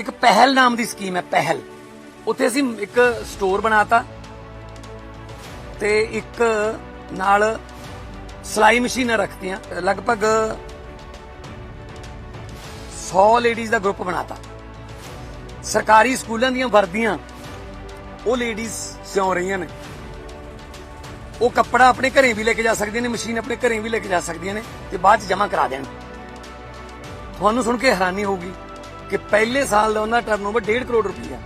ਇੱਕ ਪਹਿਲ ਨਾਮ ਦੀ ਸਕੀਮ ਹੈ, ਪਹਿਲ। ਉੱਥੇ ਅਸੀਂ ਇੱਕ ਸਟੋਰ ਬਣਾਤਾ ਤੇ ਇੱਕ ਨਾਲ ਸਲਾਈ ਮਸ਼ੀਨਾਂ ਰੱਖਤੀਆਂ। ਲਗਭਗ 100 ਲੇਡੀਜ਼ ਦਾ ਗਰੁੱਪ ਬਣਾਤਾ। ਸਰਕਾਰੀ ਸਕੂਲਾਂ ਦੀਆਂ ਵਰਦੀਆਂ, ਉਹ ਲੇਡੀਜ਼ ਸਿਉਂ ਰਹੀਆਂ ਨੇ। ਉਹ ਕੱਪੜਾ ਆਪਣੇ ਘਰੇ ਵੀ ਲੈ ਕੇ ਜਾ ਸਕਦੀਆਂ ਨੇ, ਮਸ਼ੀਨ ਆਪਣੇ ਘਰੇ ਵੀ ਲੈ ਕੇ ਜਾ ਸਕਦੀਆਂ ਨੇ ਤੇ ਬਾਅਦ ਚ ਜਮ੍ਹਾਂ ਕਰਾ ਦੇਣ। ਤੁਹਾਨੂੰ ਸੁਣ ਕੇ ਹੈਰਾਨੀ ਹੋਊਗੀ। ਕਿ ਪਹਿਲੇ ਸਾਲ ਦਾ ਉਹਨਾਂ ਟਰਨਓਵਰ 1.5 ਕਰੋੜ ਰੁਪਈਆ।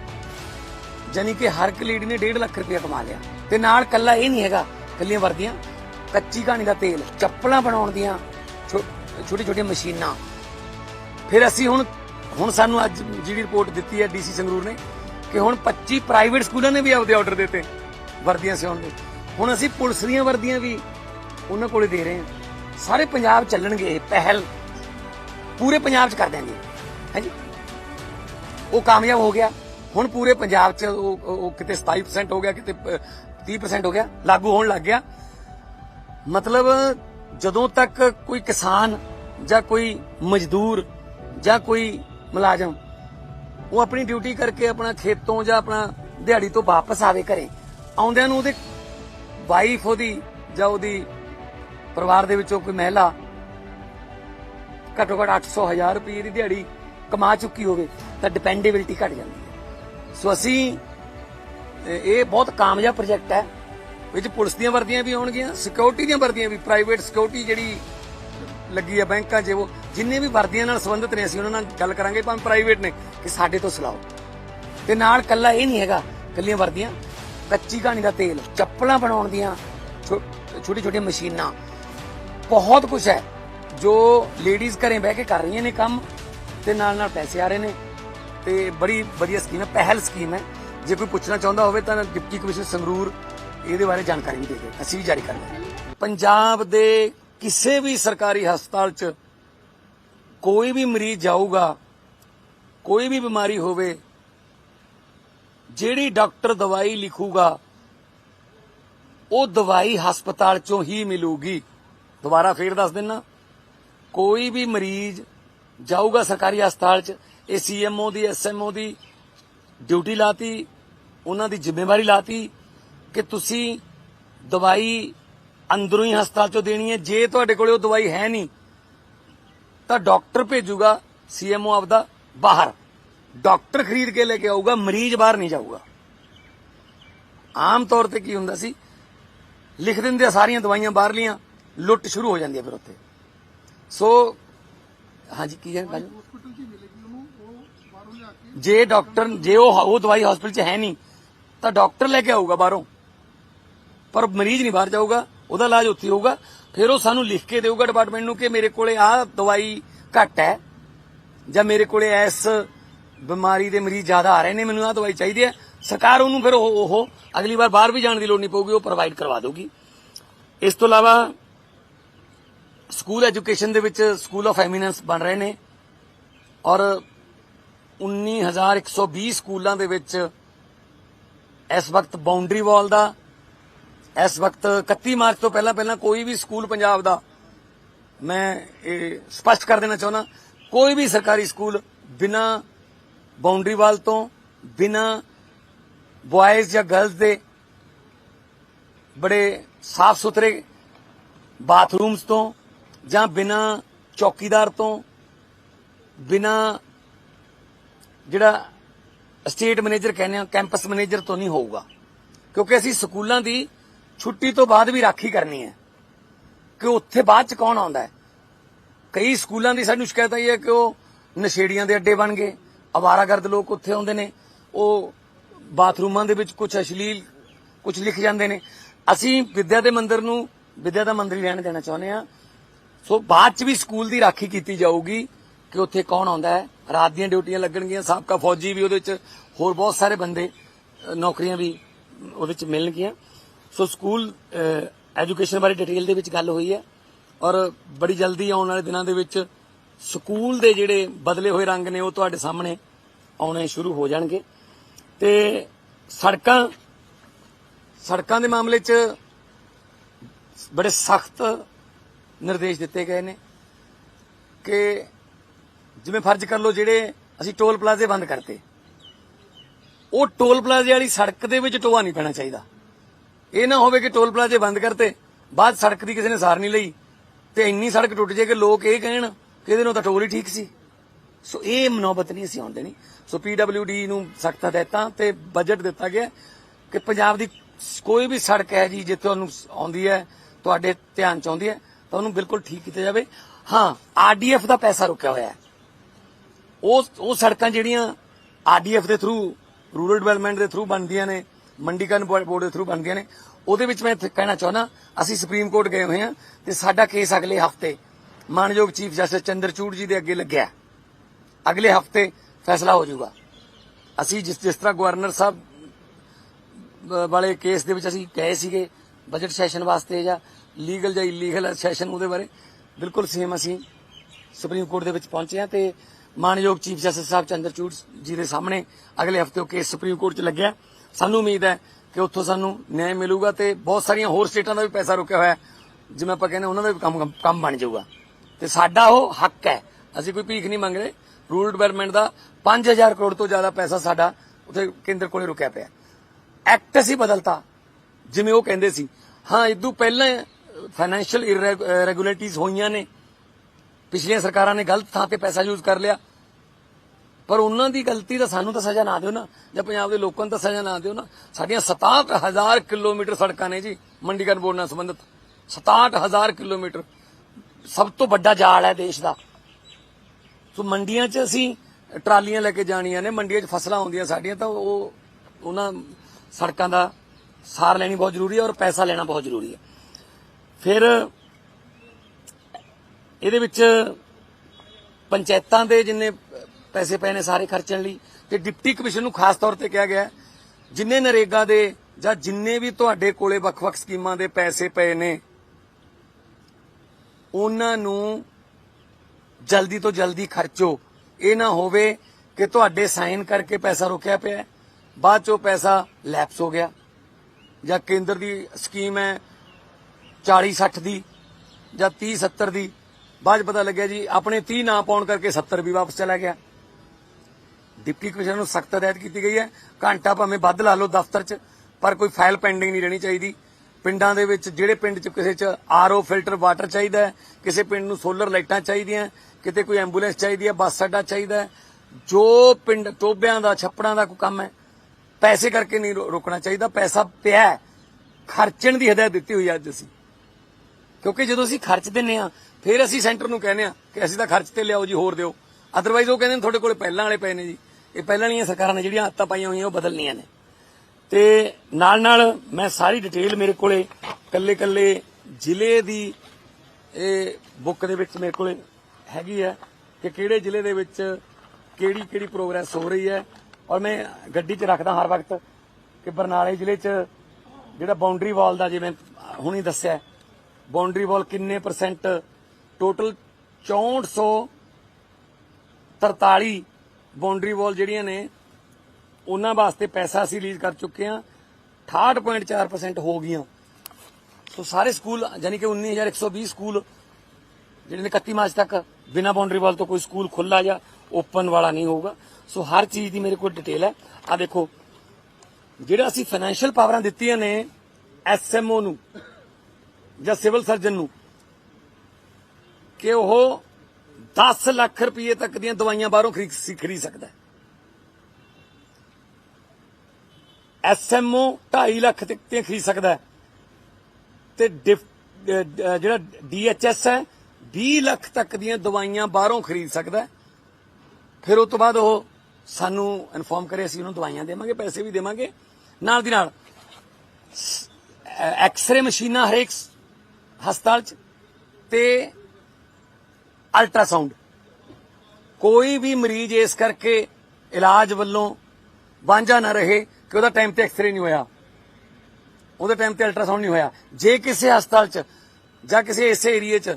ਜਾਨੀ ਕਿ ਹਰ ਇੱਕ ਲੇਡੀ ਨੇ 1.5 ਲੱਖ ਰੁਪਇਆ ਕਮਾ ਲਿਆ। ਤੇ ਨਾਲ ਕੱਲਾ ਇਹ ਨਹੀਂ ਹੈਗਾ, ਕੱਲੀਆਂ ਵਰਦੀਆਂ, ਕੱਚੀ ਕਹਾਣੀ ਦਾ ਤੇਲ, ਚੱਪਲਾਂ ਬਣਾਉਣ ਦੀਆਂ ਛੋਟੀ ਛੋਟੀਆਂ ਮਸ਼ੀਨਾਂ। ਫਿਰ ਅਸੀਂ ਹੁਣ ਹੁਣ ਸਾਨੂੰ ਅੱਜ ਜਿਹੜੀ ਰਿਪੋਰਟ ਦਿੱਤੀ ਹੈ ਡੀਸੀ ਸੰਗਰੂਰ ਨੇ ਕਿ ਹੁਣ 25 ਪ੍ਰਾਈਵੇਟ ਸਕੂਲਾਂ ਨੇ ਵੀ ਆਪਦੇ ਆਰਡਰ ਦਿੱਤੇ ਵਰਦੀਆਂ ਸਿਉਣ ਦੇ। ਹੁਣ ਅਸੀਂ ਪੁਲਿਸ ਦੀਆਂ ਵਰਦੀਆਂ ਵੀ ਉਹਨਾਂ ਕੋਲੇ ਦੇ ਰਹੇ ਹਾਂ। ਸਾਰੇ ਪੰਜਾਬ ਚੱਲਣਗੇ ਇਹ ਪਹਿਲ। ਪੂਰੇ ਪੰਜਾਬ 'ਚ ਕਰ ਦਿਆਂਗੇ। ਹਾਂਜੀ? ਉਹ ਕਾਮਯਾਬ ਹੋ ਗਿਆ। ਹੁਣ ਪੂਰੇ ਪੰਜਾਬ 'ਚ ਉਹ ਕਿਤੇ 27% ਹੋ ਗਿਆ, ਕਿਤੇ 30% ਹੋ ਗਿਆ, ਲਾਗੂ ਹੋਣ ਲੱਗ ਗਿਆ। ਮਤਲਬ ਜਦੋਂ ਤੱਕ ਕੋਈ ਕਿਸਾਨ ਜਾਂ ਕੋਈ ਮਜ਼ਦੂਰ ਜਾਂ ਕੋਈ ਮੁਲਾਜ਼ਮ ਉਹ ਆਪਣੀ ਡਿਊਟੀ ਕਰਕੇ ਆਪਣਾ ਖੇਤੋਂ ਜਾਂ ਆਪਣਾ ਦਿਹਾੜੀ ਤੋਂ ਵਾਪਸ ਆਵੇ ਘਰੇ, ਆਉਂਦਿਆਂ ਨੂੰ ਉਹਦੇ ਵਾਈਫ ਉਹਦੀ ਜਾਂ ਉਹਦੀ ਪਰਿਵਾਰ ਦੇ ਵਿੱਚੋਂ ਕੋਈ ਮਹਿਲਾ ਘੱਟੋ ਘੱਟ 800 ਹਜ਼ਾਰ ਰੁਪਏ ਦੀ ਦਿਹਾੜੀ ਕਮਾ ਚੁੱਕੀ ਹੋਵੇ ਤਾਂ ਡਿਪੈਂਡੇਬਿਲਟੀ ਘਟ ਜਾਂਦੀ ਹੈ। ਸੋ ਅਸੀਂ ਇਹ ਬਹੁਤ ਕਾਮਯਾਬ ਪ੍ਰੋਜੈਕਟ ਹੈ। ਵਿੱਚ ਪੁਲਿਸ ਦੀਆਂ ਵਰਦੀਆਂ ਵੀ ਆਉਣਗੀਆਂ ਸਿਕਿਉਰਿਟੀ ਦੀਆਂ ਵਰਦੀਆਂ ਵੀ ਪ੍ਰਾਈਵੇਟ ਸਿਕਿਉਰਿਟੀ ਜਿਹੜੀ ਲੱਗੀ ਹੈ ਬੈਂਕਾਂ 'ਚ, ਉਹ ਜਿੰਨੇ ਵੀ ਵਰਦੀਆਂ ਨਾਲ ਸੰਬੰਧਿਤ ਨੇ, ਅਸੀਂ ਉਹਨਾਂ ਨਾਲ ਗੱਲ ਕਰਾਂਗੇ, ਭਾਵੇਂ ਪ੍ਰਾਈਵੇਟ ਨੇ, ਕਿ ਸਾਡੇ ਤੋਂ ਸਲਾਓ ਤੇ ਨਾਲ ਕੱਲਾ ਇਹ ਨਹੀਂ ਹੈਗਾ ਕੱਲੀਆਂ ਵਰਦੀਆਂ, ਕੱਚੀ ਕਹਾਣੀ ਦਾ ਤੇਲ, ਚੱਪਲਾਂ ਬਣਾਉਣ ਦੀਆਂ ਛੋਟੀ ਛੋਟੀਆਂ ਮਸ਼ੀਨਾਂ। ਬਹੁਤ ਕੁਝ ਹੈ, ਜੋ ਲੇਡੀਜ਼ ਘਰੇ ਬਹਿ ਕੇ ਕਰ ਰਹੀਆਂ ਨੇ ਕੰਮ ਤੇ ਨਾਲ ਨਾਲ ਪੈਸੇ ਆ ਰਹੇ ਨੇ ਤੇ ਬੜੀ ਵਧੀਆ ਸਕੀਮ ਹੈ, ਪਹਿਲ ਸਕੀਮ ਹੈ। ਜੇ ਕੋਈ ਪੁੱਛਣਾ ਚਾਹੁੰਦਾ ਹੋਵੇ ਤਾਂ ਡਿਪਟੀ ਕਮਿਸ਼ਨਰ ਸੰਗਰੂਰ ਇਹਦੇ ਬਾਰੇ ਜਾਣਕਾਰੀ ਵੀ ਦੇ ਦੇ ਅਸੀਂ ਵੀ ਜਾਰੀ ਕਰ ਦਿਆਂਗੇ। ਪੰਜਾਬ ਦੇ ਕਿਸੇ ਵੀ ਸਰਕਾਰੀ ਹਸਪਤਾਲ 'ਚ ਕੋਈ ਵੀ ਮਰੀਜ਼ ਜਾਊਗਾ, ਕੋਈ ਵੀ ਬਿਮਾਰੀ ਹੋਵੇ, ਜਿਹੜੀ ਡਾਕਟਰ ਦਵਾਈ ਲਿਖੂਗਾ, ਉਹ ਦਵਾਈ ਹਸਪਤਾਲ 'ਚੋਂ ਹੀ ਮਿਲੂਗੀ। ਦੁਬਾਰਾ ਫੇਰ ਦੱਸ ਦਿੰਨਾ, ਕੋਈ ਵੀ ਮਰੀਜ਼ ਜਾਊਗਾ ਸਰਕਾਰੀ ਹਸਪਤਾਲ 'ਚ, ਇਹ ਸੀਐਮਓ ਦੀ ਐਸਐਮਓ ਦੀ ਡਿਊਟੀ ਲਾਤੀ, ਉਹਨਾਂ ਦੀ ਜ਼ਿੰਮੇਵਾਰੀ ਲਾਤੀ ਕਿ ਤੁਸੀਂ ਦਵਾਈ ਅੰਦਰੋਂ ਹੀ ਹਸਪਤਾਲ 'ਚੋਂ ਦੇਣੀ ਹੈ। ਜੇ ਤੁਹਾਡੇ ਕੋਲੇ ਉਹ ਦਵਾਈ ਹੈ ਨਹੀਂ, ਤਾਂ ਡਾਕਟਰ ਭੇਜੂਗਾ ਸੀਐਮਓ ਆਪਦਾ ਬਾਹਰ। ਡਾਕਟਰ ਖਰੀਦ ਕੇ ਲੈ ਕੇ ਆਊਗਾ, ਮਰੀਜ਼ ਬਾਹਰ ਨਹੀਂ ਜਾਊਗਾ। ਆਮ ਤੌਰ ਤੇ ਕੀ ਹੁੰਦਾ ਸੀ, ਲਿਖ ਦਿੰਦੇ ਸਾਰੀਆਂ ਦਵਾਈਆਂ ਬਾਹਰਲੀਆਂ, ਲੁੱਟ ਸ਼ੁਰੂ ਹੋ ਜਾਂਦੀ ਹੈ ਫਿਰ ਉੱਥੇ। ਸੋ ਹਾਂਜੀ ਕੀ ਹੈ ਗੱਲ ਜੇ ਡਾਕਟਰ ਜੇ ਉਹ ਉਹ ਦਵਾਈ ਹਸਪੀਟਲ 'ਚ ਹੈ ਨਹੀਂ ਤਾਂ ਡਾਕਟਰ ਲੈ ਕੇ ਆਊਗਾ ਬਾਹਰੋਂ। ਪਰ ਮਰੀਜ਼ ਨਹੀਂ ਬਾਹਰ ਜਾਊਗਾ ਉਹਦਾ ਇਲਾਜ ਉੱਥੇ ਹੋਊਗਾ ਫਿਰ ਉਹ ਸਾਨੂੰ ਲਿਖ ਕੇ ਦੇਊਗਾ ਡਿਪਾਰਟਮੈਂਟ ਨੂੰ ਕਿ ਮੇਰੇ ਕੋਲੇ ਆਹ ਦਵਾਈ ਘੱਟ ਹੈ ਜਾਂ ਮੇਰੇ ਕੋਲੇ ਇਸ ਬਿਮਾਰੀ ਦੇ ਮਰੀਜ਼ ਜ਼ਿਆਦਾ ਆ ਰਹੇ ਨੇ ਮੈਨੂੰ ਆਹ ਦਵਾਈ ਚਾਹੀਦੀ ਹੈ। ਸਰਕਾਰ ਉਹਨੂੰ ਫਿਰ ਉਹ ਉਹ ਅਗਲੀ ਵਾਰ ਬਾਹਰ ਵੀ ਜਾਣ ਦੀ ਲੋੜ ਨਹੀਂ ਪਊਗੀ ਉਹ ਪ੍ਰੋਵਾਈਡ ਕਰਵਾ ਦੇਊਗੀ। ਇਸ ਤੋਂ ਇਲਾਵਾ ਸਕੂਲ ਐਜੂਕੇਸ਼ਨ ਦੇ ਵਿੱਚ ਸਕੂਲ ਆਫ ਐਮੀਨੈਂਸ ਬਣ ਰਹੇ ਨੇ ਔਰ 19120 ਸਕੂਲਾਂ ਦੇ ਵਿੱਚ ਇਸ ਵਕਤ ਬਾਉਂਡਰੀ ਵਾਲ ਦਾ, ਇਸ ਵਕਤ 31 ਮਾਰਚ ਤੋਂ ਪਹਿਲਾਂ ਪਹਿਲਾਂ ਕੋਈ ਵੀ ਸਕੂਲ ਪੰਜਾਬ ਦਾ, ਮੈਂ ਇਹ ਸਪਸ਼ਟ ਕਰ ਦੇਣਾ ਚਾਹੁੰਦਾ, ਕੋਈ ਵੀ ਸਰਕਾਰੀ ਸਕੂਲ ਬਿਨਾ ਬਾਉਂਡਰੀ ਵਾਲ ਤੋਂ, ਬਿਨਾ ਬॉयਜ਼ ਜਾਂ ਗਰਲਸ ਦੇ ਬੜੇ ਸਾਫ਼ ਸੁਥਰੇ ਬਾਥਰੂਮਸ ਤੋਂ ਜਾਂ ਬਿਨਾ ਚੌਕੀਦਾਰ ਤੋਂ, ਬਿਨਾ ਜਿਹੜਾ ਸਟੇਟ ਮੈਨੇਜਰ ਕਹਿੰਦੇ ਆ ਕੈਂਪਸ ਮੈਨੇਜਰ ਤੋਂ ਨਹੀਂ ਹੋਊਗਾ। ਕਿਉਂਕਿ ਅਸੀਂ ਸਕੂਲਾਂ ਦੀ ਛੁੱਟੀ ਤੋਂ ਬਾਅਦ ਵੀ ਰਾਖੀ ਕਰਨੀ ਹੈ। ਕਿ ਉੱਥੇ ਬਾਅਦ ਚ ਕੌਣ ਆਉਂਦਾ ਹੈ? ਕਈ ਸਕੂਲਾਂ ਦੀ ਸਾਨੂੰ ਸ਼ਿਕਾਇਤ ਆਈ ਹੈ ਕਿ ਉਹ ਨਸ਼ੇੜੀਆਂ ਦੇ ਅੱਡੇ ਬਣ ਗਏ। ਅਵਾਰਾਗਰਦ ਲੋਕ ਉੱਥੇ ਆਉਂਦੇ ਨੇ। ਉਹ ਬਾਥਰੂਮਾਂ ਦੇ ਵਿੱਚ ਕੁਝ ਅਸ਼ਲੀਲ ਕੁਝ ਲਿਖ ਜਾਂਦੇ ਨੇ। ਅਸੀਂ ਵਿਦਿਆ ਦੇ ਮੰਦਰ ਨੂੰ, ਵਿਦਿਆ ਦਾ ਮੰਦਰ ਹੀ ਰਹਿਣ ਦੇਣਾ ਚਾਹੁੰਦੇ ਆ ਸੋ ਬਾਅਦ ਚ ਵੀ ਸਕੂਲ ਦੀ ਰਾਖੀ ਕੀਤੀ ਜਾਊਗੀ ਕਿ ਉੱਥੇ ਕੌਣ ਆਉਂਦਾ ਹੈ। ਰਾਤ ਦੀਆਂ ਡਿਊਟੀਆਂ ਲੱਗਣਗੀਆਂ, ਸਾਬਕਾ ਫੌਜੀ ਵੀ ਉਹਦੇ ਵਿੱਚ ਹੋਰ ਬਹੁਤ ਸਾਰੇ ਬੰਦੇ ਨੌਕਰੀਆਂ ਵੀ ਉਹਦੇ ਵਿੱਚ ਮਿਲਣਗੀਆਂ। ਸੋ ਸਕੂਲ ਐਜੂਕੇਸ਼ਨ ਬਾਰੇ ਡਿਟੇਲ ਦੇ ਵਿੱਚ ਗੱਲ ਹੋਈ ਹੈ ਔਰ ਬੜੀ ਜਲਦੀ ਆਉਣ ਵਾਲੇ ਦਿਨਾਂ ਦੇ ਵਿੱਚ ਸਕੂਲ ਦੇ ਜਿਹੜੇ ਬਦਲੇ ਹੋਏ ਰੰਗ ਨੇ ਉਹ ਤੁਹਾਡੇ ਸਾਹਮਣੇ ਆਉਣੇ ਸ਼ੁਰੂ ਹੋ ਜਾਣਗੇ। ਤੇ ਸੜਕਾਂ ਸੜਕਾਂ ਦੇ ਮਾਮਲੇ 'ਚ ਬੜੇ ਸਖਤ ਨਿਰਦੇਸ਼ ਦਿੱਤੇ ਗਏ ਨੇ ਕਿ ਜਿਵੇਂ ਫਰਜ਼ ਕਰ ਲਓ ਜਿਹੜੇ ਅਸੀਂ ਟੋਲ ਪਲਾਜ਼ੇ ਬੰਦ ਕਰਤੇ, ਉਹ ਟੋਲ ਪਲਾਜ਼ੇ ਵਾਲੀ ਸੜਕ ਦੇ ਵਿੱਚ ਟੋਆ ਨਹੀਂ ਪੈਣਾ ਚਾਹੀਦਾ। ਇਹ ਨਾ ਹੋਵੇ ਕਿ ਟੋਲ ਪਲਾਜ਼ੇ ਬੰਦ ਕਰਤੇ, ਬਾਅਦ ਸੜਕ ਦੀ ਕਿਸੇ ਨੇ ਸਾਰ ਨਹੀਂ ਲਈ ਤੇ ਇੰਨੀ ਸੜਕ ਟੁੱਟ ਜੇ ਕਿ ਲੋਕ ਇਹ ਕਹਿਣ ਕਿ ਇਹਦੇ ਨਾਲ ਤਾਂ ਟੋਲ ਹੀ ਠੀਕ ਸੀ। ਸੋ ਇਹ ਮਨੋਬਤ ਨਹੀਂ ਅਸੀਂ ਆਉਣ ਦੇਣੀ। ਸੋ ਪੀਡਬਲਯੂਡੀ ਨੂੰ ਸਖਤ ਹਦਾਇਤਾਂ ਤੇ ਬਜਟ ਦਿੱਤਾ ਗਿਆ ਕਿ ਪੰਜਾਬ ਦੀ ਕੋਈ ਵੀ ਸੜਕ ਹੈ ਜੀ ਜਿੱਥੇ ਤੁਹਾਨੂੰ ਆਉਂਦੀ ਹੈ, ਤੁਹਾਡੇ ਧਿਆਨ ਚ ਆਉਂਦੀ ਹੈ। ਤਾਂ ਉਹਨੂੰ ਬਿਲਕੁਲ ਠੀਕ ਕੀਤਾ ਜਾਵੇ। ਹਾਂ ਆਰਡੀਐਫ ਦਾ ਪੈਸਾ ਰੁਕਿਆ ਹੋਇਆ ਹੈ। ਉਹ ਉਹ ਸੜਕਾਂ ਜਿਹੜੀਆਂ ਆਰਡੀਐਫ ਦੇ ਥਰੂ ਰੂਰਲ ਡਿਵੈਲਪਮੈਂਟ ਦੇ ਥਰੂ ਬਣਦੀਆਂ ਨੇ, ਮੰਡੀਕਰਨ ਬੋਰਡ ਦੇ ਥਰੂ ਬਣਦੀਆਂ ਨੇ, ਉਹਦੇ ਵਿੱਚ ਮੈਂ ਕਹਿਣਾ ਚਾਹੁੰਦਾ, ਅਸੀਂ ਸੁਪਰੀਮ ਕੋਰਟ ਗਏ ਹੋਏ ਹਾਂ ਤੇ ਸਾਡਾ ਕੇਸ ਅਗਲੇ ਹਫ਼ਤੇ ਮਾਨਯੋਗ ਚੀਫ ਜਸਟਿਸ ਚੰਦਰਚੂੜ ਜੀ ਦੇ ਅੱਗੇ ਲੱਗਿਆ ਅਗਲੇ ਹਫ਼ਤੇ ਫੈਸਲਾ ਹੋ ਜਾਊਗਾ। ਅਸੀਂ ਜਿਸ ਜਿਸ ਤਰ੍ਹਾਂ ਗਵਰਨਰ ਸਾਹਿਬ ਵਾਲੇ ਕੇਸ ਦੇ ਵਿੱਚ ਅਸੀਂ ਗਏ ਸੀਗੇ ਬਜਟ ਸੈਸ਼ਨ ਵਾਸਤੇ ਜਾਂ ਲੀਗਲ ਜਾਂ ਇਲੀਗਲ ਸੈਸ਼ਨ ਉਹਦੇ ਬਾਰੇ ਬਿਲਕੁਲ ਸੇਮ ਅਸੀਂ ਸੁਪਰੀਮ ਕੋਰਟ ਦੇ ਵਿੱਚ ਪਹੁੰਚੇ ਹਾਂ ਤੇ ਮਾਨਯੋਗ ਚੀਫ ਜਸਟਿਸ ਸਾਹਿਬ ਚੰਦਰਚੂੜ ਜੀ ਦੇ ਸਾਹਮਣੇ ਅਗਲੇ ਹਫ਼ਤੇ ਉਹ ਕੇਸ ਸੁਪਰੀਮ ਕੋਰਟ 'ਚ ਲੱਗਿਆ। ਸਾਨੂੰ ਉਮੀਦ ਹੈ ਕਿ ਉੱਥੋਂ ਸਾਨੂੰ ਨਿਆਂ ਮਿਲੂਗਾ ਤੇ ਬਹੁਤ ਸਾਰੀਆਂ ਹੋਰ ਸਟੇਟਾਂ ਦਾ ਵੀ ਪੈਸਾ ਰੁਕਿਆ ਹੋਇਆ ਜਿਵੇਂ ਆਪਾਂ ਕਹਿੰਦੇ ਉਹਨਾਂ ਦਾ ਵੀ ਕੰਮ ਕੰਮ ਬਣ ਜਾਊਗਾ। ਤੇ ਸਾਡਾ ਉਹ ਹੱਕ ਹੈ। ਅਸੀਂ ਕੋਈ ਭੀਖ ਨਹੀਂ ਮੰਗ ਰਹੇ ਰੂਰਲ ਡਿਵੈਲਪਮੈਂਟ ਦਾ 5000 ਕਰੋੜ ਤੋਂ ਜ਼ਿਆਦਾ ਪੈਸਾ ਸਾਡਾ ਉੱਥੇ ਕੇਂਦਰ ਕੋਲੇ ਰੁਕਿਆ ਪਿਆ ਐਕਟ ਅਸੀਂ ਬਦਲਤਾ। ਜਿਵੇਂ ਉਹ ਕਹਿੰਦੇ ਸੀ, ਹਾਂ ਇਦੋਂ ਪਹਿਲਾਂ ਫਾਈਨੈਂਸ਼ੀਅਲ ਇਰੈਗੂਲਰਿਟੀਜ਼ eh, ਹੋਈਆਂ ਨੇ। ਪਿਛਲੀਆਂ ਸਰਕਾਰਾਂ ਨੇ ਗਲਤ ਥਾਂ ਤੇ ਪੈਸਾ ਯੂਜ਼ ਕਰ ਲਿਆ। ਪਰ ਉਹਨਾਂ ਦੀ ਗਲਤੀ ਦਾ ਸਾਨੂੰ ਤਾਂ ਸਜ਼ਾ ਨਾ ਦਿਓ ਨਾ। ਜਾਂ ਪੰਜਾਬ ਦੇ ਲੋਕਾਂ ਨੂੰ ਤਾਂ ਸਜ਼ਾ ਨਾ ਦਿਓ ਨਾ। ਸਾਡੀਆਂ 67000 ਕਿਲੋਮੀਟਰ ਸੜਕਾਂ ਨੇ ਜੀ, ਮੰਡੀਕਰਨ ਬੋਰਡ ਨਾਲ ਸੰਬੰਧਿਤ। 67000 ਕਿਲੋਮੀਟਰ ਸਭ ਤੋਂ ਵੱਡਾ ਜਾਲ ਹੈ ਦੇਸ਼ ਦਾ। ਸੋ ਮੰਡੀਆਂ 'ਚ ਅਸੀਂ ਟਰਾਲੀਆਂ ਲੈ ਕੇ ਜਾਣੀਆਂ ਨੇ। ਮੰਡੀਆਂ 'ਚ ਫਸਲਾਂ ਆਉਂਦੀਆਂ ਸਾਡੀਆਂ ਤਾਂ ਉਹ ਉਹਨਾਂ ਸੜਕਾਂ ਦਾ ਸਾਰ ਲੈਣੀ ਬਹੁਤ ਜ਼ਰੂਰੀ ਹੈ ਔਰ ਪੈਸਾ ਲੈਣਾ ਬਹੁਤ ਜ਼ਰੂਰੀ ਹੈ। ਫਿਰ ਇਹਦੇ ਵਿੱਚ ਪੰਚਾਇਤਾਂ ਦੇ ਜਿੰਨੇ ਪੈਸੇ ਪਏ ਨੇ ਸਾਰੇ ਖਰਚਣ ਲਈ ਤੇ ਡਿਪਟੀ ਕਮਿਸ਼ਨ ਨੂੰ ਖਾਸ ਤੌਰ ਤੇ ਕਿਹਾ ਗਿਆ ਜਿੰਨੇ ਨਰੇਗਾ ਦੇ ਜਾਂ ਜਿੰਨੇ ਵੀ ਤੁਹਾਡੇ ਕੋਲੇ ਵੱਖ-ਵੱਖ ਸਕੀਮਾਂ ਦੇ ਪੈਸੇ ਪਏ ਨੇ, ਉਹਨਾਂ ਨੂੰ ਜਲਦੀ ਤੋਂ ਜਲਦੀ ਖਰਚੋ। ਇਹ ਨਾ ਹੋਵੇ ਕਿ ਤੁਹਾਡੇ ਸਾਈਨ ਕਰਕੇ ਪੈਸਾ ਰੁਕਿਆ ਪਿਆ ਬਾਅਦ ਚੋਂ ਪੈਸਾ ਲੈਪਸ ਹੋ ਗਿਆ। ਜਾਂ ਕੇਂਦਰ ਦੀ ਸਕੀਮ ਹੈ 40 60 ਦੀ ਜਾਂ 30 70 ਦੀ, ਬਾਅਦ ਪਤਾ ਲੱਗਿਆ ਜੀ ਆਪਣੇ 30 ਨਾ ਪਾਉਣ ਕਰਕੇ 70 ਵੀ ਵਾਪਸ ਚਲਾ ਗਿਆ। ਡਿਪਟੀ ਕਮਿਸ਼ਨਰ ਨੂੰ ਸਖਤ ਹਦਾਇਤ ਕੀਤੀ ਗਈ ਹੈ। ਘੰਟਾ ਭਾਵੇਂ ਵੱਧ ਲਾ ਲਓ ਦਫ਼ਤਰ 'ਚ, ਪਰ ਕੋਈ ਫਾਈਲ ਪੈਂਡਿੰਗ ਨਹੀਂ ਰਹਿਣੀ ਚਾਹੀਦੀ। ਪਿੰਡਾਂ ਦੇ ਵਿੱਚ ਜਿਹੜੇ ਪਿੰਡ 'ਚ ਕਿਸੇ 'ਚ ਆਰਓ ਫਿਲਟਰ ਵਾਟਰ ਚਾਹੀਦਾ ਕਿਸੇ ਪਿੰਡ ਨੂੰ ਸੋਲਰ ਲਾਈਟਾਂ ਚਾਹੀਦੀਆਂ ਕਿਤੇ ਕੋਈ ਐਂਬੂਲੈਂਸ ਚਾਹੀਦੀ ਹੈ, ਬੱਸ ਅੱਡਾ ਚਾਹੀਦਾ ਜੋ ਪਿੰਡ ਟੋਬਿਆਂ ਦਾ, ਛੱਪੜਾਂ ਦਾ ਕੋਈ ਕੰਮ ਹੈ, ਪੈਸੇ ਕਰਕੇ ਨਹੀਂ ਰੋਕਣਾ ਚਾਹੀਦਾ। ਪੈਸਾ ਪਿਆ ਖਰਚਣ ਦੀ ਹਦਾਇਤ ਦਿੱਤੀ ਹੋਈ ਹੈ ਅੱਜ ਅਸੀਂ। ਕਿਉਂਕਿ ਜਦੋਂ ਅਸੀਂ ਖਰਚ ਦਿੰਨੇ ਆ, ਫਿਰ ਅਸੀਂ ਸੈਂਟਰ ਨੂੰ ਕਹਿੰਦੇ ਆ ਕਿ ਅਸੀਂ ਤਾਂ ਖਰਚ ਤੇ ਲਿਆਓ ਜੀ, ਹੋਰ ਦਿਓ। ਅਦਰਵਾਈਜ਼ ਉਹ ਕਹਿੰਦੇ ਨੇ ਤੁਹਾਡੇ ਕੋਲੇ ਪਹਿਲਾਂ ਵਾਲੇ ਪਏ ਨੇ ਜੀ। ਇਹ ਪਹਿਲਾਂ ਵਾਲੀਆਂ ਸਰਕਾਰਾਂ ਨੇ ਜਿਹੜੀਆਂ ਆਦਤਾਂ ਪਾਈਆਂ ਹੋਈਆਂ, ਉਹ ਬਦਲਣੀਆਂ ਨੇ। ਤੇ ਨਾਲ ਨਾਲ ਮੈਂ ਸਾਰੀ ਡਿਟੇਲ ਮੇਰੇ ਕੋਲੇ ਕੱਲੇ ਕੱਲੇ ਜ਼ਿਲ੍ਹੇ ਦੀ ਇਹ ਬੁੱਕ ਦੇ ਵਿੱਚ ਮੇਰੇ ਕੋਲੇ ਹੈਗੀ ਹੈ ਕਿ ਕਿਹੜੇ ਜ਼ਿਲ੍ਹੇ ਦੇ ਵਿੱਚ ਕਿਹੜੀ ਕਿਹੜੀ ਪ੍ਰੋਗਰੈਸ ਹੋ ਰਹੀ ਹੈ। ਔਰ ਮੈਂ ਗੱਡੀ 'ਚ ਰੱਖਦਾ ਹਰ ਵਕਤ ਕਿ ਬਰਨਾਲੇ ਜ਼ਿਲ੍ਹੇ 'ਚ ਜਿਹੜਾ ਬਾਉਂਡਰੀ ਵਾਲ ਦਾ ਜਿਵੇਂ ਹੁਣੇ ਦੱਸਿਆ ਬਾਉਂਡਰੀ ਵਾਲ ਕਿੰਨੇ ਪਰਸੈਂਟ ਟੋਟਲ 6443 ਬਾਉਂਡਰੀ ਵਾਲ ਜਿਹੜੀਆਂ ਨੇ, ਉਹਨਾਂ ਵਾਸਤੇ ਪੈਸਾ ਅਸੀਂ ਰਿਲੀਜ਼ ਕਰ ਚੁੱਕੇ ਹਾਂ। 68.4% ਹੋ ਗਈਆਂ। ਸੋ ਸਾਰੇ ਸਕੂਲ ਯਾਨੀ ਕਿ 19120 ਸਕੂਲ ਜਿਹੜੇ ਨੇ 31 ਮਾਰਚ ਤੱਕ ਬਿਨਾ ਬਾਉਂਡਰੀ ਵਾਲ ਤੋਂ ਕੋਈ ਸਕੂਲ ਖੁੱਲਾ ਜਾਂ ਓਪਨ ਵਾਲਾ ਨਹੀਂ ਹੋਊਗਾ। ਸੋ ਹਰ ਚੀਜ਼ ਦੀ ਮੇਰੇ ਕੋਲ ਡਿਟੇਲ ਹੈ। ਆ ਦੇਖੋ, ਜਿਹੜਾ ਅਸੀਂ ਫਾਈਨੈਂਸ਼ੀਅਲ ਪਾਵਰਾਂ ਦਿੱਤੀਆਂ ਨੇ ਐਸਐਮਓ ਨੂੰ ਜਾਂ ਸਿਵਲ ਸਰਜਨ ਨੂੰ, ਕਿ ਉਹ 10 ਲੱਖ ਰੁਪਏ ਤੱਕ ਦੀਆਂ ਦਵਾਈਆਂ ਬਾਹਰੋਂ ਖਰੀਦ, ਸੀ- ਖਰੀਦ ਸਕਦਾ ਹੈ। ਐਸਐਮਓ 2.5 ਲੱਖ ਤੱਕ ਦੀਆਂ ਖਰੀਦ ਸਕਦਾ ਹੈ। ਤੇ ਡਿਫ- ਅਹ ਅਹ ਜਿਹੜਾ ਡੀਐਚਐਸ ਹੈ 20 ਲੱਖ ਤੱਕ ਦੀਆਂ ਦਵਾਈਆਂ ਬਾਹਰੋਂ ਖਰੀਦ ਸਕਦਾ ਹੈ। ਫਿਰ ਉਸ ਤੋਂ ਬਾਅਦ ਉਹ ਸਾਨੂੰ ਇਨਫੋਰਮ ਕਰੇ, ਅਸੀਂ ਉਹਨੂੰ ਦਵਾਈਆਂ ਦੇਵਾਂਗੇ, ਪੈਸੇ ਵੀ ਦੇਵਾਂਗੇ। ਨਾਲ ਦੀ ਨਾਲ ਐਕਸ-ਰੇ ਮਸ਼ੀਨਾਂ ਹਰੇਕ ਹਸਪਤਾਲ 'ਚ ਤੇ ਅਲਟਰਾਸਾਊਂਡ ਕੋਈ ਵੀ ਮਰੀਜ਼ ਇਸ ਕਰਕੇ ਇਲਾਜ ਵੱਲੋਂ ਵਾਂਝਾ ਨਾ ਰਹੇ ਕਿ ਉਹਦਾ ਟਾਈਮ ਤੇ ਐਕਸਰੇ ਨਹੀਂ ਹੋਇਆ। ਉਹਦੇ ਟਾਈਮ ਤੇ ਅਲਟਰਾਸਾਊਂਡ ਨਹੀਂ ਹੋਇਆ। ਜੇ ਕਿਸੇ ਹਸਪਤਾਲ 'ਚ ਜਾਂ ਕਿਸੇ ਇਸੇ ਏਰੀਏ 'ਚ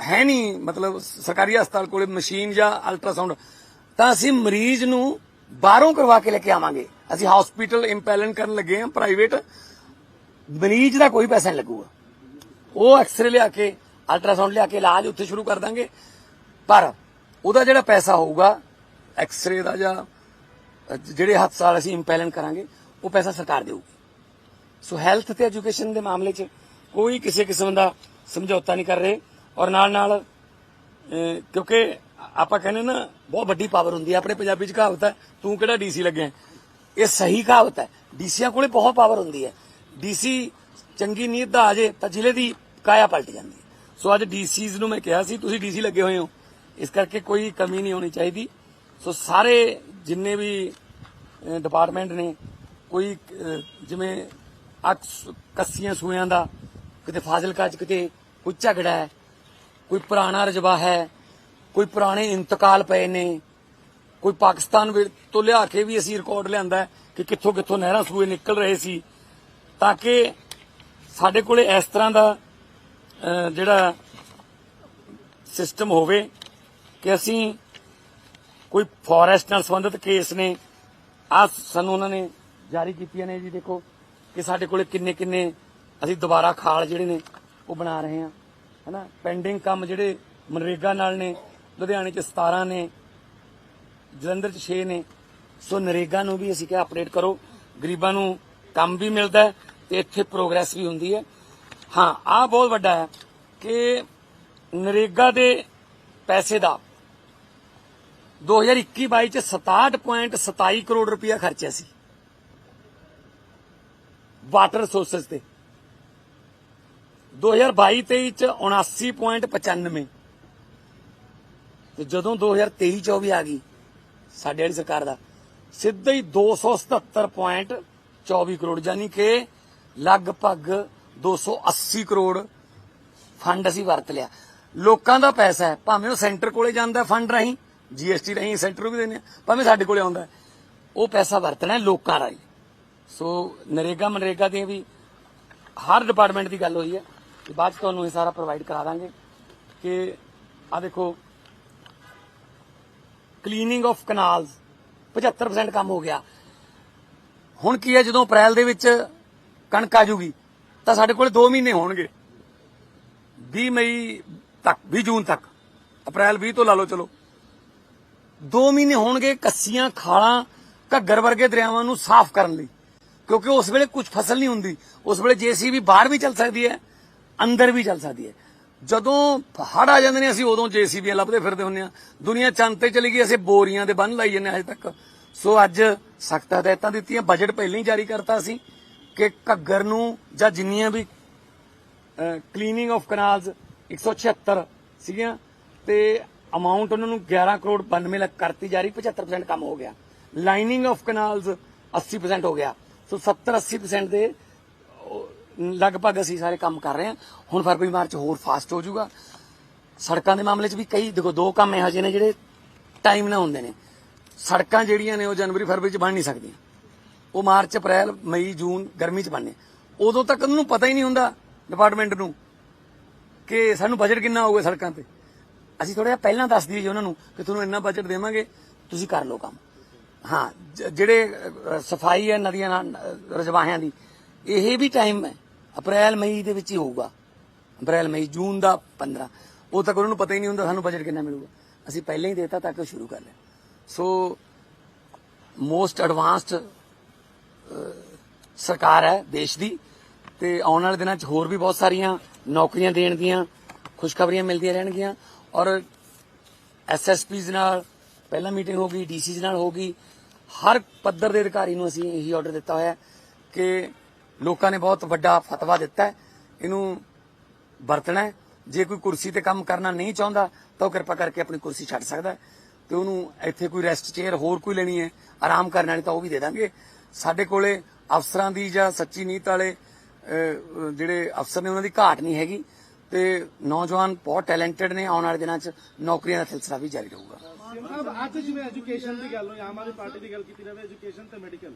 ਹੈ ਨਹੀਂ, ਮਤਲਬ ਸਰਕਾਰੀ ਹਸਪਤਾਲ ਕੋਲੇ ਮਸ਼ੀਨ ਜਾਂ ਅਲਟਰਾਸਾਊਂਡ ਤਾਂ ਅਸੀਂ ਮਰੀਜ਼ ਨੂੰ ਬਾਹਰੋਂ ਕਰਵਾ ਕੇ ਲੈ ਕੇ ਆਵਾਂਗੇ। ਅਸੀਂ ਹਸਪੀਟਲ ਇੰਪੈਲਨ ਕਰਨ ਲੱਗੇ ਹਾਂ ਪ੍ਰਾਈਵੇਟ ਮਰੀਜ਼ ਦਾ ਕੋਈ ਪੈਸਾ ਨਹੀਂ ਲੱਗੂਗਾ। ਉਹ ਐਕਸਰੇ ਲਿਆ ਕੇ ਅਲਟਰਾਸਾਊਂਡ ਲਿਆ ਕੇ ਇਲਾਜ ਉੱਥੇ ਸ਼ੁਰੂ ਕਰ ਦਾਂਗੇ। ਪਰ ਉਹਦਾ ਜਿਹੜਾ ਪੈਸਾ ਹੋਊਗਾ ਐਕਸਰੇ ਦਾ ਜਾਂ ਜਿਹੜੇ ਹੱਥ ਸਾਲ ਅਸੀਂ ਇੰਪੈਲਨ ਕਰਾਂਗੇ, ਉਹ ਪੈਸਾ ਸਰਕਾਰ ਦੇਊਗੀ। ਸੋ ਹੈਲਥ ਤੇ ਐਜੂਕੇਸ਼ਨ ਦੇ ਮਾਮਲੇ 'ਚ ਕੋਈ ਕਿਸੇ ਕਿਸਮ ਦਾ ਸਮਝੌਤਾ ਨਹੀਂ ਕਰ ਰਹੇ ਔਰ ਨਾਲ ਨਾਲ ਕਿਉਂਕਿ ਆਪਾਂ ਕਹਿੰਦੇ ਨਾ, ਬਹੁਤ ਵੱਡੀ ਪਾਵਰ ਹੁੰਦੀ ਹੈ। ਆਪਣੇ ਪੰਜਾਬੀ 'ਚ ਕਹਾਵਤ ਹੈ, ਤੂੰ ਕਿਹੜਾ ਡੀਸੀ ਲੱਗਿਆ ਇਹ ਸਹੀ ਕਹਾਵਤ ਹੈ। ਡੀਸੀਆਂ ਕੋਲੇ ਬਹੁਤ ਪਾਵਰ ਹੁੰਦੀ ਹੈ। ਡੀਸੀ ਚੰਗੀ ਨੀਅਤ ਦਾ ਆ ਜੇ ਤਾਂ ਜ਼ਿਲ੍ਹੇ ਦੀ ਕਾਇਆ ਪਲਟ ਜਾਂਦੀ ਸੋ ਅੱਜ ਡੀਸੀਜ਼ ਨੂੰ ਮੈਂ ਕਿਹਾ ਸੀ, ਤੁਸੀਂ ਡੀਸੀ ਲੱਗੇ ਹੋਏ ਹੋ। ਇਸ ਕਰਕੇ ਕੋਈ ਕਮੀ ਨਹੀਂ ਹੋਣੀ ਚਾਹੀਦੀ। ਸੋ ਸਾਰੇ ਜਿੰਨੇ ਵੀ ਡਿਪਾਰਟਮੈਂਟ ਨੇ, ਕੋਈ ਜਿਵੇਂ ਅਕਸ ਕੱਸੀਆਂ ਸੂਇਆਂ ਦਾ, ਕਿਤੇ ਫਾਜ਼ਿਲਕਾ ਚ ਕਿਤੇ ਕੋਈ ਝਗੜਾ ਹੈ, ਕੋਈ ਪੁਰਾਣਾ ਰਜਵਾ ਹੈ, ਕੋਈ ਪੁਰਾਣੇ ਇੰਤਕਾਲ ਪਏ ਨੇ, ਕੋਈ ਪਾਕਿਸਤਾਨ ਤੋਂ ਲਿਆ ਕੇ ਵੀ ਅਸੀਂ ਰਿਕਾਰਡ ਲਿਆਂਦਾ ਕਿ ਕਿੱਥੋਂ ਕਿੱਥੋਂ ਨਹਿਰਾਂ ਸੂਏ ਨਿਕਲ ਰਹੇ ਸੀ, ਤਾਂ ਕਿ ਸਾਡੇ ਕੋਲੇ ਇਸ ਤਰ੍ਹਾਂ ਦਾ ਜਿਹੜਾ ਸਿਸਟਮ ਹੋਵੇ ਕਿ ਅਸੀਂ ਕੋਈ ਫੋਰੈਸਟ ਨਾਲ ਸੰਬੰਧਿਤ ਕੇਸ ਨੇ ਆ ਸਾਨੂੰ ਉਹਨਾਂ ਨੇ ਜਾਰੀ ਕੀਤੀਆਂ ਨੇ ਜੀ ਦੇਖੋ ਕਿ ਸਾਡੇ ਕੋਲੇ ਕਿੰਨੇ ਕਿੰਨੇ ਅਸੀਂ ਦੁਬਾਰਾ ਖਾਲ ਜਿਹੜੇ ਨੇ ਉਹ ਬਣਾ ਰਹੇ ਹਾਂ, ਹਨਾ? ਪੈਂਡਿੰਗ ਕੰਮ ਜਿਹੜੇ ਮਨਰੇਗਾ ਨਾਲ ਨੇ, ਲੁਧਿਆਣੇ ਚ 17 ਨੇ, ਜਲੰਧਰ ਚ 6 ਨੇ, ਸੋ ਨਰੇਗਾ ਨੂੰ ਵੀ ਅਸੀਂ ਕਿਹਾ ਅਪਡੇਟ ਕਰੋ, ਗਰੀਬਾਂ ਨੂੰ ਕੰਮ ਵੀ ਮਿਲਦਾ ਹੈ ਤੇ ਇੱਥੇ ਪ੍ਰੋਗਰੈਸ ਵੀ ਹੁੰਦੀ ਹੈ। ਹਾਂ ਆ ਬਹੁਤ ਵੱਡਾ ਹੈ ਕਿ ਨਰੇਗਾ ਦੇ ਪੈਸੇ ਦਾ 2021-22 ਚ 67.27 ਕਰੋੜ ਰੁਪਇਆ ਖਰਚਿਆ ਸੀ। ਵਾਟਰ ਰਿਸੋਰਸਸ ਤੇ। 2022-23 ਚ 79.95 ਤੇ ਜਦੋਂ 2023-24 ਆ ਗਈ ਸਾਡੇ ਵਾਲੀ ਸਰਕਾਰ ਦਾ, ਸਿੱਧਾ ਹੀ 277.24 ਕਰੋੜ, ਯਾਨੀ ਕਿ ਲਗਭਗ 280 ਕਰੋੜ ਫੰਡ ਅਸੀਂ ਵਰਤ ਲਿਆ। ਲੋਕਾਂ ਦਾ ਪੈਸਾ ਹੈ। ਭਾਵੇਂ ਉਹ ਸੈਂਟਰ ਕੋਲੇ ਜਾਂਦਾ ਫੰਡ ਰਾਹੀਂ ਜੀਐਸਟੀ ਰਾਹੀਂ ਸੈਂਟਰ ਨੂੰ ਵੀ ਦਿੰਦੇ ਆ, ਭਾਵੇਂ ਸਾਡੇ ਕੋਲੇ ਆਉਂਦਾ ਉਹ ਪੈਸਾ ਵਰਤਣਾ ਲੋਕਾਂ ਰਾਹੀਂ। ਸੋ ਨਰੇਗਾ ਮਨਰੇਗਾ ਦੀਆਂ ਵੀ ਹਰ ਡਿਪਾਰਟਮੈਂਟ ਦੀ ਗੱਲ ਹੋਈ ਹੈ ਤੇ ਬਾਅਦ 'ਚ ਤੁਹਾਨੂੰ ਇਹ ਸਾਰਾ ਪ੍ਰੋਵਾਈਡ ਕਰਾ ਦਾਂਗੇ ਕਿ ਆ ਦੇਖੋ ਕਲੀਨਿੰਗ ਆਫ ਕਨਾਲਸ 75% ਕੰਮ ਹੋ ਗਿਆ। ਹੁਣ ਕੀ ਹੈ ਜਦੋਂ ਅਪ੍ਰੈਲ ਦੇ ਵਿੱਚ ਕਣਕ ਆ ਜੂਗੀ ਤਾਂ ਸਾਡੇ ਕੋਲ 2 ਮਹੀਨੇ ਹੋਣਗੇ। 20 ਮਈ ਤੱਕ 20 ਜੂਨ ਤੱਕ। ਅਪ੍ਰੈਲ 20 ਤੋਂ ਲਾ ਲਓ, ਚਲੋ। 2 ਮਹੀਨੇ ਹੋਣਗੇ ਕੱਸੀਆਂ, ਖਾਲਾਂ, ਘੱਗਰ ਵਰਗੇ ਦਰਿਆਵਾਂ ਨੂੰ ਸਾਫ਼ ਕਰਨ ਲਈ। ਕਿਉਂਕਿ ਉਸ ਵੇਲੇ ਕੁਝ ਫਸਲ ਨਹੀਂ ਹੁੰਦੀ। ਉਸ ਵੇਲੇ ਜੀਸੀਬੀ ਬਾਹਰ ਵੀ ਚੱਲ ਸਕਦੀ ਹੈ, ਅੰਦਰ ਵੀ ਚੱਲ ਸਕਦੀ ਹੈ। ਜਦੋਂ ਹੜ ਆ ਜਾਂਦੇ ਨੇ, ਅਸੀਂ ਉਦੋਂ ਜੀਸੀਬੀਆਂ ਲੱਭਦੇ ਫਿਰਦੇ ਹੁੰਦੇ ਆ ਦੁਨੀਆ ਚੰਦ ਤੇ ਚਲੀ ਗਈ, ਅਸੀਂ ਬੋਰੀਆਂ ਦੇ ਬੰਨ ਲਾਈ ਜੰਨੇ ਅਜੇ ਤੱਕ। ਸੋ ਅੱਜ ਸਖਤ ਹਦਾਇਤਾਂ ਦਿੱਤੀਆਂ ਬਜਟ ਪਹਿਲਾਂ ਹੀ ਜਾਰੀ ਕਰਤਾ ਸੀ। ਕਿ ਘੱਗਰ ਨੂੰ ਜਾਂ ਜਿੰਨੀਆਂ ਵੀ ਕਲੀਨਿੰਗ ਆਫ ਕਨਾਲਸ 176 ਸੀਗੀਆਂ ਤੇ ਅਮਾਉਂਟ ਉਹਨਾਂ ਨੂੰ 11 ਕਰੋੜ 92 ਲੱਖ ਕਰਤੀ ਜਾ ਰਹੀ 75% ਕੰਮ ਹੋ ਗਿਆ। ਲਾਈਨਿੰਗ ਆਫ ਕਨਾਲਸ 80% ਹੋ ਗਿਆ। ਸੋ 70 80% ਦੇ ਲਗਭਗ ਅਸੀਂ ਸਾਰੇ ਕੰਮ ਕਰ ਰਹੇ ਹਾਂ। ਹੁਣ ਫਰਵਰੀ, ਮਾਰਚ ਹੋਰ ਫਾਸਟ ਹੋ ਜਾਊਗਾ। ਸੜਕਾਂ ਦੇ ਮਾਮਲੇ 'ਚ ਵੀ ਕਈ, ਦੇਖੋ, ਦੋ ਕੰਮ ਇਹੋ ਜਿਹੇ ਨੇ ਜਿਹੜੇ ਟਾਈਮ ਨਾਲ ਹੁੰਦੇ ਨੇ। ਸੜਕਾਂ ਜਿਹੜੀਆਂ ਨੇ ਉਹ ਜਨਵਰੀ, ਫਰਵਰੀ 'ਚ ਬਣ ਨਹੀਂ ਸਕਦੀਆਂ। ਉਹ ਮਾਰਚ, ਅਪ੍ਰੈਲ, ਮਈ, ਜੂਨ ਗਰਮੀ 'ਚ ਬਣਨੇ। ਉਦੋਂ ਤੱਕ ਉਹਨੂੰ ਪਤਾ ਹੀ ਨਹੀਂ ਹੁੰਦਾ ਡਿਪਾਰਟਮੈਂਟ ਨੂੰ ਕਿ ਸਾਨੂੰ ਬਜਟ ਕਿੰਨਾ ਹੋਊਗਾ ਸੜਕਾਂ ਤੇ। ਅਸੀਂ ਥੋੜਾ ਜਿਹਾ ਪਹਿਲਾਂ ਦੱਸ ਦਈਏ ਜੀ ਉਹਨਾਂ ਨੂੰ ਕਿ ਤੁਹਾਨੂੰ ਇੰਨਾ ਬਜਟ ਦੇਵਾਂਗੇ, ਤੁਸੀਂ ਕਰ ਲਓ ਕੰਮ। ਹਾਂ ਜਿਹੜੇ ਸਫ਼ਾਈ ਹੈ ਨਦੀਆਂ ਨਾਲ ਰਜਵਾਹਿਆਂ ਦੀ, ਇਹ ਵੀ ਟਾਈਮ ਹੈ। ਅਪ੍ਰੈਲ, ਮਈ ਦੇ ਵਿੱਚ ਹੀ ਹੋਊਗਾ। ਅਪ੍ਰੈਲ, ਮਈ, ਜੂਨ ਦਾ 15 ਉਹ ਤੱਕ ਉਹਨਾਂ ਨੂੰ ਪਤਾ ਹੀ ਨਹੀਂ ਹੁੰਦਾ ਸਾਨੂੰ ਬਜਟ ਕਿੰਨਾ ਮਿਲੂਗਾ। ਅਸੀਂ ਪਹਿਲਾਂ ਹੀ ਦੇਤਾ ਤਾਂ ਕਿ ਉਹ ਸ਼ੁਰੂ ਕਰ ਲੈਣ ਸੋ ਮੋਸਟ ਐਡਵਾਂਸਡ ਸਰਕਾਰ ਹੈ ਦੇਸ਼ ਦੀ ਤੇ ਆਉਣ ਵਾਲੇ ਦਿਨਾਂ 'ਚ ਹੋਰ ਵੀ ਬਹੁਤ ਸਾਰੀਆਂ ਨੌਕਰੀਆਂ ਦੇਣ ਦੀਆਂ, ਖੁਸ਼ਖਬਰੀਆਂ ਮਿਲਦੀਆਂ ਰਹਿਣਗੀਆਂ ਔਰ ਐਸਐਸਪੀਜ਼ ਨਾਲ ਪਹਿਲਾਂ ਮੀਟਿੰਗ ਹੋ ਗਈ ਡੀਸੀਜ਼ ਨਾਲ ਹੋ ਗਈ, ਹਰ ਪੱਧਰ ਦੇ ਅਧਿਕਾਰੀ ਨੂੰ ਅਸੀਂ ਇਹੀ ਆਰਡਰ ਦਿੱਤਾ ਹੋਇਆ ਕਿ ਲੋਕਾਂ ਨੇ ਬਹੁਤ ਵੱਡਾ ਫਤਵਾ ਦਿੱਤਾ ਇਹਨੂੰ ਵਰਤਣਾ ਜੇ ਕੋਈ ਕੁਰਸੀ ਤੇ ਕੰਮ ਕਰਨਾ ਨਹੀਂ ਚਾਹੁੰਦਾ ਤਾਂ ਉਹ ਕਿਰਪਾ ਕਰਕੇ ਆਪਣੀ ਕੁਰਸੀ ਛੱਡ ਸਕਦਾ ਹੈ ਤੇ ਉਹਨੂੰ ਇੱਥੇ ਕੋਈ ਰੈਸਟ ਚੇਅਰ ਹੋਰ ਕੋਈ ਲੈਣੀ ਹੈ, ਆਰਾਮ ਕਰਨ ਵਾਲੀ ਤਾਂ ਉਹ ਵੀ ਦੇ ਦਾਂਗੇ। ਸਾਡੇ ਕੋਲੇ ਅਫਸਰਾਂ ਦੀ ਜਾਂ ਸੱਚੀ ਨੀਤ ਵਾਲੇ ਜਿਹੜੇ ਅਫਸਰ ਨੇ ਉਹਨਾਂ ਦੀ ਘਾਟ ਨਹੀਂ ਹੈਗੀ ਤੇ ਨੌਜਵਾਨ ਬਹੁਤ ਟੈਲੈਂਟਡ ਨੇ ਆਉਣ ਵਾਲੇ ਦਿਨਾਂ 'ਚ ਨੌਕਰੀਆਂ ਦਾ ਸਿਲਸਿਲਾ ਵੀ ਜਾਰੀ ਰਹੂਗਾ ਅੱਜ ਜਿਵੇਂ ਐਜੂਕੇਸ਼ਨ ਦੀ ਗੱਲ ਹੋਈ ਆਮ ਆਦਮੀ ਪਾਰਟੀ ਦੀ ਗੱਲ ਕੀਤੀ ਜਾਵੇ ਐਜੂਕੇਸ਼ਨ ਤੇ ਮੈਡੀਕਲ